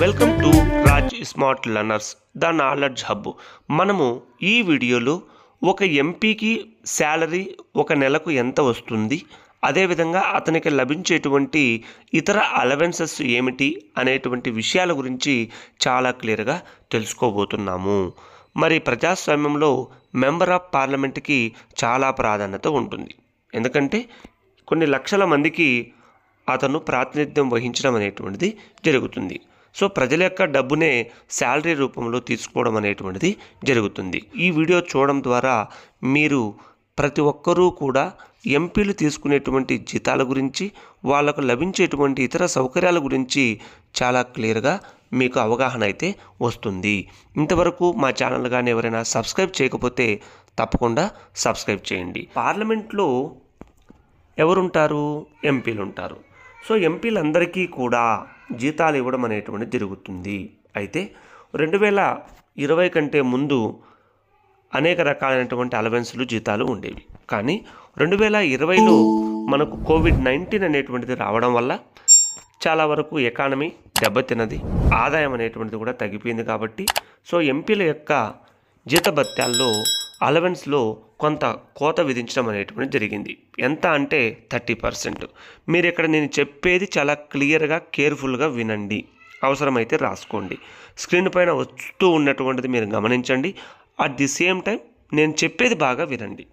Welcome to Raj smart learners the knowledge hub. మనము ఈ వీడియోలో ఒక ఎంపీకి శాలరీ ఒక నెలకు ఎంత వస్తుంది? అదేవిధంగా అతనికి లభించేటువంటి ఇతర అలవెన్సెస్ ఏమిటి? అనేటువంటి విషయాల గురించి చాలా క్లియర్గా తెలుసుకోబోతున్నాము. మరి ప్రజాస్వామ్యంలో మెంబర్ ఆఫ్ పార్లమెంట్కి చాలా ప్రాధాన్యత ఉంటుంది. ఎందుకంటే కొన్ని లక్షల మందికి అతను ప్రాతినిధ్యం వహించడం అనేటువంటిది జరుగుతుంది. సో ప్రజల యొక్క డబ్బునే శాలరీ రూపంలో తీసుకోవడం అనేటువంటిది జరుగుతుంది. ఈ వీడియో చూడడం ద్వారా మీరు ప్రతి ఒక్కరూ కూడా ఎంపీలు తీసుకునేటువంటి జీతాల గురించి వాళ్ళకు లభించేటువంటి ఇతర సౌకర్యాల గురించి చాలా క్లియర్గా మీకు అవగాహన అయితే వస్తుంది. ఇంతవరకు మా ఛానల్ కానీ ఎవరైనా సబ్స్క్రైబ్ చేయకపోతే తప్పకుండా సబ్స్క్రైబ్ చేయండి. పార్లమెంట్లో ఎవరుంటారు? ఎంపీలు ఉంటారు సో ఎంపీలందరికీ కూడా జీతాలు ఇవ్వడం అనేటువంటిది జరుగుతుంది. అయితే రెండు వేల ఇరవై కంటే ముందు అనేక రకాలైనటువంటి అలవెన్స్లు జీతాలు ఉండేవి. కానీ రెండు వేల ఇరవైలో మనకు కోవిడ్ నైన్టీన్ అనేటువంటిది రావడం వల్ల చాలా వరకు ఎకానమీ దెబ్బతిన్నది ఆదాయం అనేటువంటిది కూడా తగ్గిపోయింది కాబట్టి సో ఎంపీల యొక్క జీతభత్యాల్లో అలవెన్స్లో కొంత కోత విధించడం అనేటువంటిది జరిగింది. ఎంత అంటే థర్టీ పర్సెంట్. మీరు ఇక్కడ నేను చెప్పేది చాలా క్లియర్గా కేర్ఫుల్గా వినండి. అవసరమైతే రాసుకోండి. స్క్రీన్ పైన వస్తూ ఉన్నటువంటిది మీరు గమనించండి. అట్ ది సేమ్ టైం నేను చెప్పేది బాగా వినండి.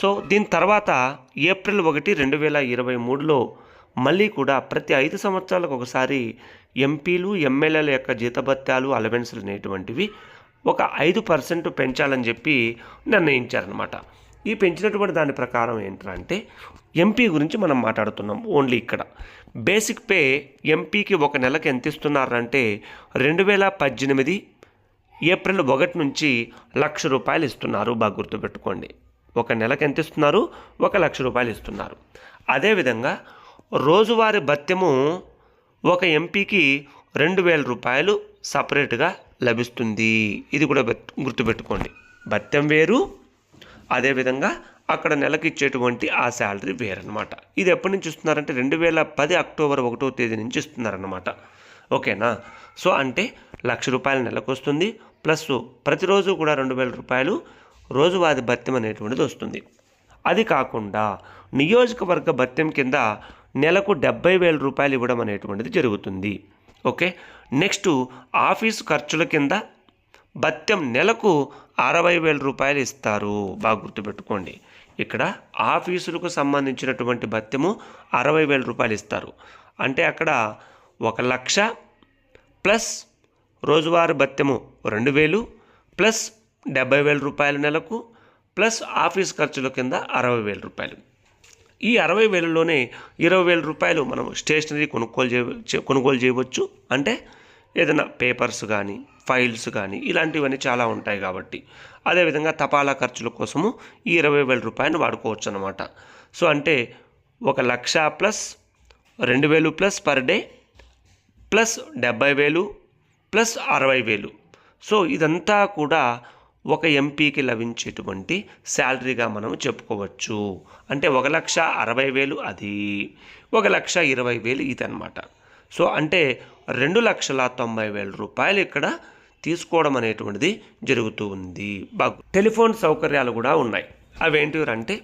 సో దీని తర్వాత ఏప్రిల్ ఒకటి రెండు వేల ఇరవై మూడులో మళ్ళీ కూడా ప్రతి ఐదు సంవత్సరాలకు ఒకసారి ఎంపీలు ఎమ్మెల్యేల యొక్క జీతభత్యాలు అలవెన్స్లు అనేటువంటివి ఒక ఐదు పర్సెంట్ పెంచాలని చెప్పి నిర్ణయించారనమాట ఈ పెంచినటువంటి దాని ప్రకారం ఏంటంటే ఎంపీ గురించి మనం మాట్లాడుతున్నాం ఓన్లీ ఇక్కడ. బేసిక్ పే ఎంపీకి ఒక నెలకు ఎంత ఇస్తున్నారంటే రెండు వేల పద్దెనిమిది ఏప్రిల్ ఒకటి నుంచి లక్ష రూపాయలు ఇస్తున్నారు బాగా గుర్తుపెట్టుకోండి. ఒక నెలకు ఎంత ఇస్తున్నారు? ఒక లక్ష రూపాయలు ఇస్తున్నారు. అదేవిధంగా రోజువారీ భత్యము ఒక ఎంపీకి రెండు వేల రూపాయలు సపరేట్గా లభిస్తుంది. ఇది కూడా గుర్తుపెట్టుకోండి. భత్యం వేరు అదేవిధంగా అక్కడ నెలకు ఇచ్చేటువంటి ఆ శాలరీ వేరనమాట ఇది ఎప్పటి నుంచి ఇస్తున్నారంటే రెండు వేల పది అక్టోబర్ ఒకటో తేదీ నుంచి ఇస్తున్నారన్నమాట. ఓకేనా? సో అంటే లక్ష రూపాయల నెలకు వస్తుంది. ప్లస్ ప్రతిరోజు కూడా రెండు వేల రూపాయలు రోజువారీ భత్యం అనేటువంటిది వస్తుంది. అది కాకుండా నియోజకవర్గ భత్యం కింద నెలకు డెబ్బై వేల రూపాయలు ఇవ్వడం అనేటువంటిది జరుగుతుంది. ఓకే? నెక్స్ట్ ఆఫీసు ఖర్చుల కింద భత్యం నెలకు అరవై వేల రూపాయలు ఇస్తారు. బాగా గుర్తుపెట్టుకోండి. ఇక్కడ ఆఫీసులకు సంబంధించినటువంటి భత్యము అరవై వేల రూపాయలు ఇస్తారు. అంటే అక్కడ ఒక లక్ష ప్లస్ రోజువారీ భత్యము రెండు వేలు ప్లస్ డెబ్బై వేల రూపాయల నెలకు ప్లస్ ఆఫీస్ ఖర్చుల కింద అరవై వేల రూపాయలు. ఈ అరవై వేలలోనే ఇరవై వేల రూపాయలు మనం స్టేషనరీ కొనుగోలు చేయ చే- కొనుగోలు చేయవచ్చు. అంటే ఏదైనా పేపర్స్ కానీ ఫైల్స్ కానీ ఇలాంటివన్నీ చాలా ఉంటాయి కాబట్టి. అదేవిధంగా తపాలా ఖర్చుల కోసము ఈ ఇరవై వేల రూపాయలు వాడుకోవచ్చు అనమాట సో అంటే ఒక లక్ష ప్లస్ రెండు వేలు ప్లస్ పర్ డే ప్లస్ డెబ్బై వేలు ప్లస్ అరవై వేలు. సో ఇదంతా కూడా ఒక ఎంపీకి లభించేటువంటి శాలరీగా మనం చెప్పుకోవచ్చు. అంటే ఒక లక్ష అరవై వేలు అది. ఒక లక్ష ఇరవై వేలు ఇదనమాట సో అంటే రెండు లక్షల తొంభై వేల రూపాయలు ఇక్కడ తీసుకోవడం అనేటువంటిది జరుగుతూ ఉంది. బాగు. టెలిఫోన్ సౌకర్యాలు కూడా ఉన్నాయి. అవేంటివి అంటే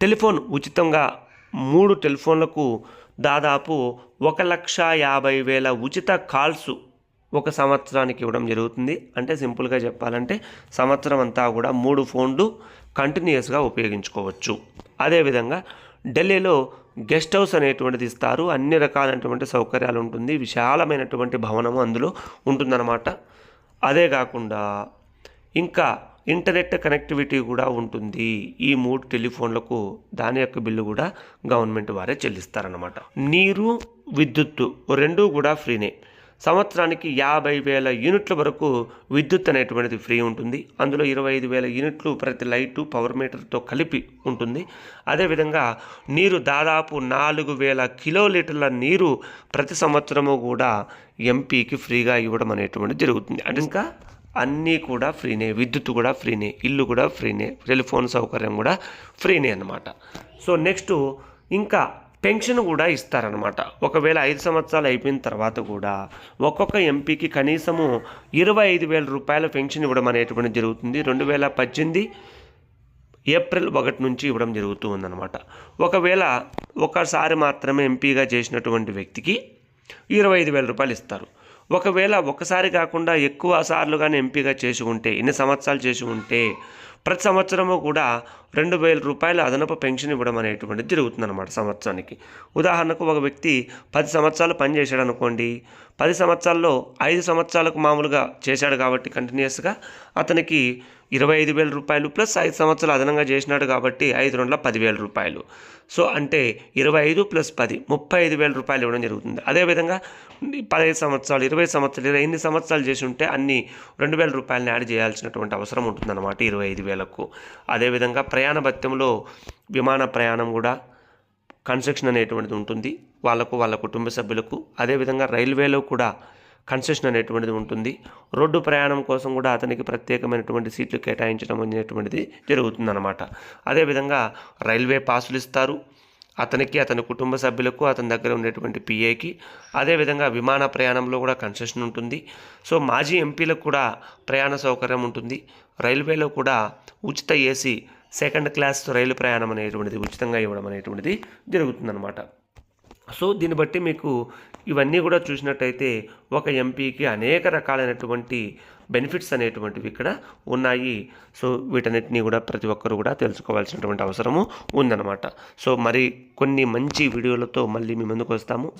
టెలిఫోన్ ఉచితంగా మూడు టెలిఫోన్లకు దాదాపు ఒక లక్ష యాభై వేల ఉచిత కాల్స్ ఒక సంవత్సరానికి ఇవ్వడం జరుగుతుంది. అంటే సింపుల్గా చెప్పాలంటే సంవత్సరం అంతా కూడా మూడు ఫోన్లు కంటిన్యూస్గా ఉపయోగించుకోవచ్చు. అదేవిధంగా ఢిల్లీలో గెస్ట్ హౌస్ అనేటువంటిది ఇస్తారు. అన్ని రకాలైనటువంటి సౌకర్యాలు ఉంటుంది. విశాలమైనటువంటి భవనము అందులో ఉంటుందన్నమాట. అదే కాకుండా ఇంకా ఇంటర్నెట్ కనెక్టివిటీ కూడా ఉంటుంది. ఈ మూడు టెలిఫోన్లకు దాని యొక్క బిల్లు కూడా గవర్నమెంట్ వారే చెల్లిస్తారన్నమాట. నీరు విద్యుత్తు రెండు కూడా ఫ్రీనే. సంవత్సరానికి యాభై వేల యూనిట్ల వరకు విద్యుత్ అనేటువంటిది ఫ్రీ ఉంటుంది. అందులో ఇరవై ఐదు వేల యూనిట్లు ప్రతి లైటు పవర్ మీటర్తో కలిపి ఉంటుంది. అదేవిధంగా నీరు దాదాపు నాలుగు వేల కిలోలీటర్ల నీరు ప్రతి సంవత్సరము కూడా ఎంపీకి ఫ్రీగా ఇవ్వడం అనేటువంటిది జరుగుతుంది. అంటే ఇంకా అన్నీ కూడా ఫ్రీనే విద్యుత్ కూడా ఫ్రీనే ఇల్లు కూడా ఫ్రీనే టెలిఫోన్ సౌకర్యం కూడా ఫ్రీనే అన్నమాట. సో నెక్స్ట్ ఇంకా పెన్షన్ కూడా ఇస్తారనమాట ఒకవేళ ఐదు సంవత్సరాలు అయిపోయిన తర్వాత కూడా ఒక్కొక్క ఎంపీకి కనీసము ఇరవై ఐదు వేల రూపాయల పెన్షన్ ఇవ్వడం అనేటువంటి జరుగుతుంది. రెండు వేల పద్దెనిమిది ఏప్రిల్ ఒకటి నుంచి ఇవ్వడం జరుగుతూ ఉందన్నమాట. ఒకవేళ ఒకసారి మాత్రమే ఎంపీగా చేసినటువంటి వ్యక్తికి ఇరవై ఐదు వేల రూపాయలు ఇస్తారు. ఒకవేళ ఒకసారి కాకుండా ఎక్కువ సార్లు కానీ ఎంపీగా చేసి ఉంటే ఎన్ని సంవత్సరాలు చేసి ఉంటే ప్రతి సంవత్సరము కూడా రెండు వేల రూపాయల అదనపు పెన్షన్ ఇవ్వడం అనేటువంటిది జరుగుతుందన్నమాట సంవత్సరానికి. ఉదాహరణకు ఒక వ్యక్తి పది సంవత్సరాలు పనిచేశాడు అనుకోండి పది సంవత్సరాల్లో ఐదు సంవత్సరాలకు మామూలుగా చేశాడు కాబట్టి కంటిన్యూస్గా అతనికి ఇరవై ఐదు వేల రూపాయలు ప్లస్ ఐదు సంవత్సరాలు అదనంగా చేసినాడు కాబట్టి ఐదు రెండుల పదివేల రూపాయలు. సో అంటే ఇరవై ఐదు ప్లస్ పది ముప్పై ఐదు వేల రూపాయలు ఇవ్వడం జరుగుతుంది. అదేవిధంగా పదహైదు సంవత్సరాలు ఇరవై సంవత్సరాలు ఇరవై ఎన్ని సంవత్సరాలు చేసి ఉంటే అన్ని రెండు వేల రూపాయలని యాడ్ చేయాల్సినటువంటి అవసరం ఉంటుందన్నమాట ఇరవై ఐదు వేలకు. అదేవిధంగా ప్రయాణ భత్యంలో విమాన ప్రయాణం కూడా కన్సెషన్ అనేటువంటిది ఉంటుంది. వాళ్ళకు వాళ్ళ కుటుంబ సభ్యులకు. అదేవిధంగా రైల్వేలో కూడా కన్సెషన్ అనేటువంటిది ఉంటుంది. రోడ్డు ప్రయాణం కోసం కూడా అతనికి ప్రత్యేకమైనటువంటి సీట్లు కేటాయించడం అనేటువంటిది జరుగుతుందన్నమాట. అదేవిధంగా రైల్వే పాసులు ఇస్తారు. అతనికి అతని కుటుంబ సభ్యులకు అతని దగ్గర ఉండేటువంటి పిఏకి అదేవిధంగా విమాన ప్రయాణంలో కూడా కన్సెషన్ ఉంటుంది. సో మాజీ ఎంపీలకు కూడా ప్రయాణ సౌకర్యం ఉంటుంది. రైల్వేలో కూడా ఉచిత ఏసీ సెకండ్ క్లాస్ రైలు ప్రయాణం అనేటువంటిది ఉచితంగా ఇవ్వడం అనేటువంటిది జరుగుతుందన్నమాట. సో దీన్ని బట్టి మీకు ఇవన్నీ కూడా చూసినట్టయితే ఒక ఎంపీకి అనేక రకాలైనటువంటి బెనిఫిట్స్ అనేటువంటివి ఇక్కడ ఉన్నాయి. సో వీటన్నిటిని కూడా ప్రతి ఒక్కరు కూడా తెలుసుకోవాల్సినటువంటి అవసరము ఉందన్నమాట. సో మరి కొన్ని మంచి వీడియోలతో మళ్ళీ మీ ముందుకు వస్తాము.